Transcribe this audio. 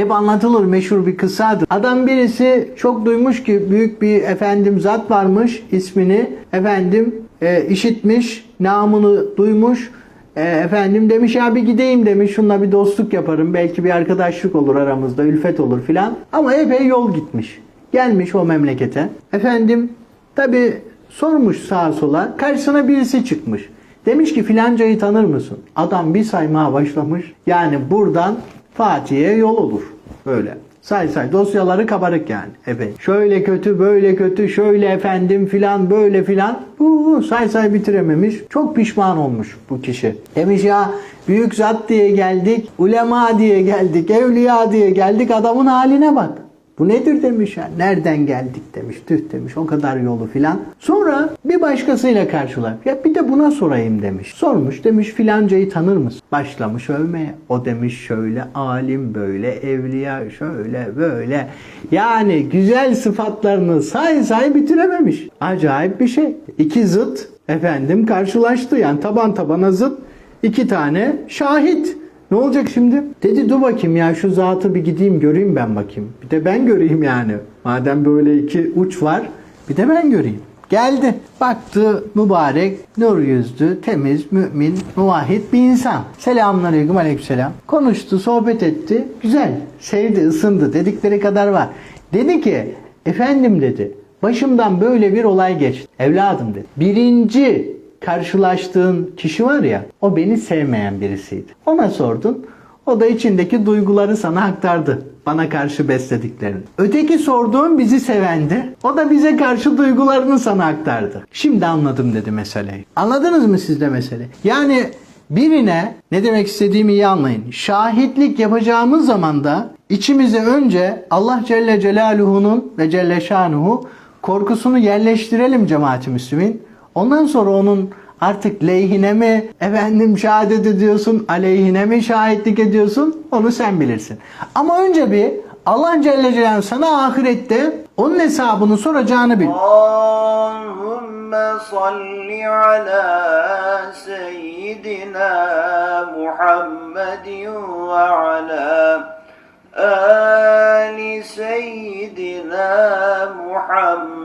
Hep anlatılır meşhur bir kıssadır. Adam birisi çok duymuş ki büyük bir efendim zat varmış ismini efendim e, işitmiş, namını duymuş. E, efendim demiş ya bir gideyim demiş şununla bir dostluk yaparım belki bir arkadaşlık olur aramızda ülfet olur filan. Ama epey yol gitmiş. Gelmiş o memlekete. Efendim tabi sormuş sağa sola karşısına birisi çıkmış. Demiş ki filancayı tanır mısın? Adam bir saymaya başlamış. Yani buradan Fatih'e yol olur. Böyle. Say say dosyaları kabarık yani. Epey. Şöyle kötü böyle kötü şöyle efendim filan böyle filan. Uuu, say say bitirememiş. Çok pişman olmuş bu kişi. Demiş ya büyük zat diye geldik. Ulema diye geldik. Evliya diye geldik. Adamın haline bak. Bu nedir demiş ya. Nereden geldik demiş. Tüh demiş. O kadar yolu filan. Sonra bir başkasıyla karşılar. Ya bir de buna sorayım demiş. Sormuş demiş filancayı tanır mısın? Başlamış övmeye. O demiş şöyle alim böyle evliya şöyle böyle. Yani güzel sıfatlarını say say bitirememiş. Acayip bir şey. İki zıt efendim karşılaştı. Yani taban tabana zıt iki tane şahit. Ne olacak şimdi? Dedi dur bakayım ya şu zatı bir gideyim göreyim ben bakayım. Bir de ben göreyim yani. Madem böyle iki uç var bir de ben göreyim. Geldi. Baktı mübarek, nur yüzlü, temiz, mümin, muvahhid bir insan. Selamünaleyküm aleykümselam. Konuştu, sohbet etti. Güzel. Sevdi, ısındı. Dedikleri kadar var. Dedi ki, efendim dedi, başımdan böyle bir olay geçti. Evladım dedi. Birinci karşılaştığın kişi var ya o beni sevmeyen birisiydi. Ona sordun. O da içindeki duyguları sana aktardı. Bana karşı beslediklerini. Öteki sorduğun bizi sevendi. O da bize karşı duygularını sana aktardı. Şimdi anladım dedi meseleyi. Anladınız mı siz de mesele? Yani birine ne demek istediğimi iyi anlayın. Şahitlik yapacağımız zaman da içimize önce Allah Celle Celaluhu'nun ve Celle Şanuhu korkusunu yerleştirelim cemaati Müslümin. Ondan sonra onun artık lehine mi efendim şehadet ediyorsun, aleyhine mi şahitlik ediyorsun onu sen bilirsin. Ama önce bir Allah Celle Celaluhu sana ahirette onun hesabını soracağını bil. Allahümme salli ala seyyidina Muhammedin ve ala ali seyyidina Muhammed